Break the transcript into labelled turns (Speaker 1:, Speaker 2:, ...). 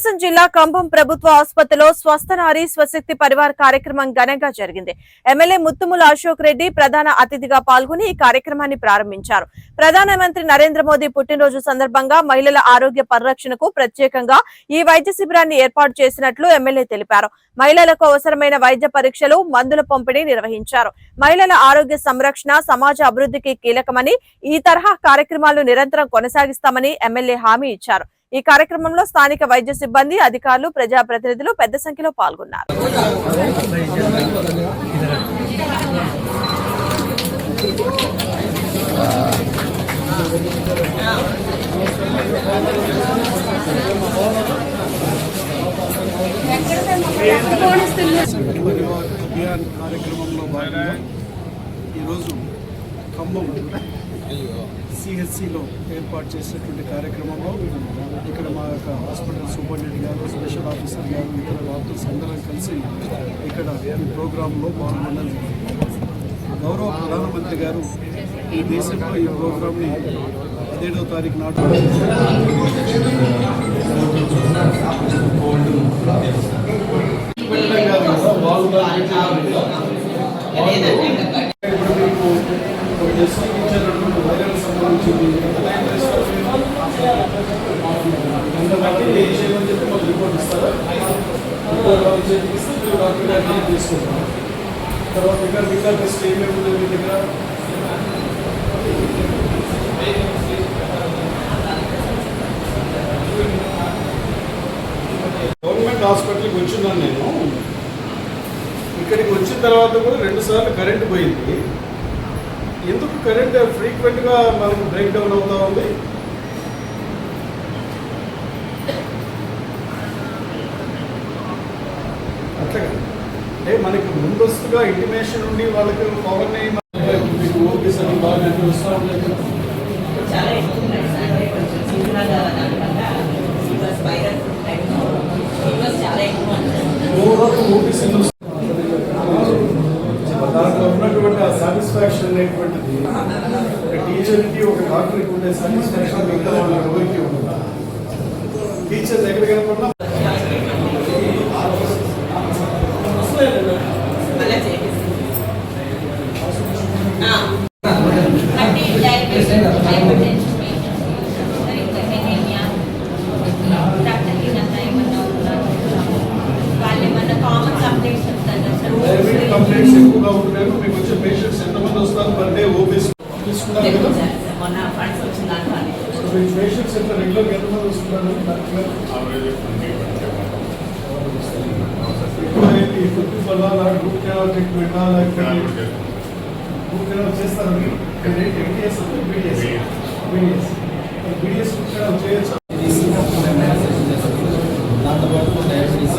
Speaker 1: ప్రకాశం జిల్లా కంభం ప్రభుత్వ ఆసుపత్రిలో స్వస్థనారి స్వశక్తి పరివార్ కార్యక్రమం ఘనంగా జరిగింది. ఎమ్మెల్యే ముత్తుముల అశోక్ రెడ్డి ప్రధాన అతిథిగా పాల్గొని ఈ కార్యక్రమాన్ని ప్రారంభించారు. ప్రధానమంత్రి నరేంద్ర మోదీ పుట్టినరోజు సందర్భంగా మహిళల ఆరోగ్య పరిరక్షణకు ప్రత్యేకంగా ఈ వైద్య శిబిరాన్ని ఏర్పాటు చేసినట్లు ఎమ్మెల్యే తెలిపారు. మహిళలకు అవసరమైన వైద్య పరీక్షలు మందుల పంపిణీ నిర్వహించారు. మహిళల ఆరోగ్య సంరక్షణ సమాజ అభివృద్ధికి కీలకమని ఈ తరహా కార్యక్రమాలు నిరంతరం కొనసాగిస్తామని ఎమ్మెల్యే హామీ ఇచ్చారు. ఈ కార్యక్రమంలో స్థానిక వైద్య సిబ్బంది అధికారులు ప్రజాప్రతినిధులు పెద్ద సంఖ్యలో పాల్గొన్నారు.
Speaker 2: కార్యక్రమంలో భాగంగా ఈరోజు ఖమ్మం సిహెచ్సిలో ఏర్పాటు చేసినటువంటి కార్యక్రమంలో ఇక్కడ మా యొక్క హాస్పిటల్ సూపరింటెండెంట్ గారు స్పెషల్ ఆఫీసర్ గారు ఇతర డాక్టర్స్ అందరం కలిసి ఇక్కడ ఈ ప్రోగ్రాంలో పాల్గొనడం గౌరవ ప్రధానమంత్రి గారు ఈ దేశంలో ఈ ప్రోగ్రాంని పదిహేడవ తారీఖు నాడు వాళ్ళు ఒక టెస్టింగ్ వైరల్ సంబంధించింది ఎంత టైం ఎంత బట్టి ఏం చేయమని చెప్పి మాకు రిపోర్ట్ ఇస్తారా రిపోర్ట్ వాళ్ళు చేతికి మీరు డాక్టర్ గారికి తీసుకుంటాం తర్వాత ఇక్కడ మిగతా టెస్ట్ ఏమేమి ఉంది మీ దగ్గర గవర్నమెంట్ హాస్పిటల్కి వచ్చిన్నాను నేను. ఇక్కడికి వచ్చిన తర్వాత కూడా రెండు సార్లు కరెంట్ పోయింది. ఎందుకు కరెంట్ ఫ్రీక్వెంట్గా మనకు బ్రేక్ డౌన్ అవుతా ఉంది. అంటే మనకి ముందస్తుగా ఇంటిమేషన్ ఉండి వాళ్ళకి పవర్ మీకు ఓపీస్ అని బాగా అన్ని వస్తూ ఉంటాయి డాక్టర్కి ఉండే సాటిస్ఫాక్షన్ మిగతా వాళ్ళ ఎవరికి ఉండదు. టీచర్ ఎక్కడ కనపడినా
Speaker 3: కంప్లైంట్స్
Speaker 2: ఎక్కువగా ఉంటున్నారు మీకు వచ్చే పేషెంట్స్ ఎంతమంది వస్తారు పర్ డే ఓపీస్ తీసుకున్నారు. కదా
Speaker 3: మొన్న ఫండ్స్ వచ్చిన
Speaker 2: దాని పని దాంతోపాటు డయాబెటీస్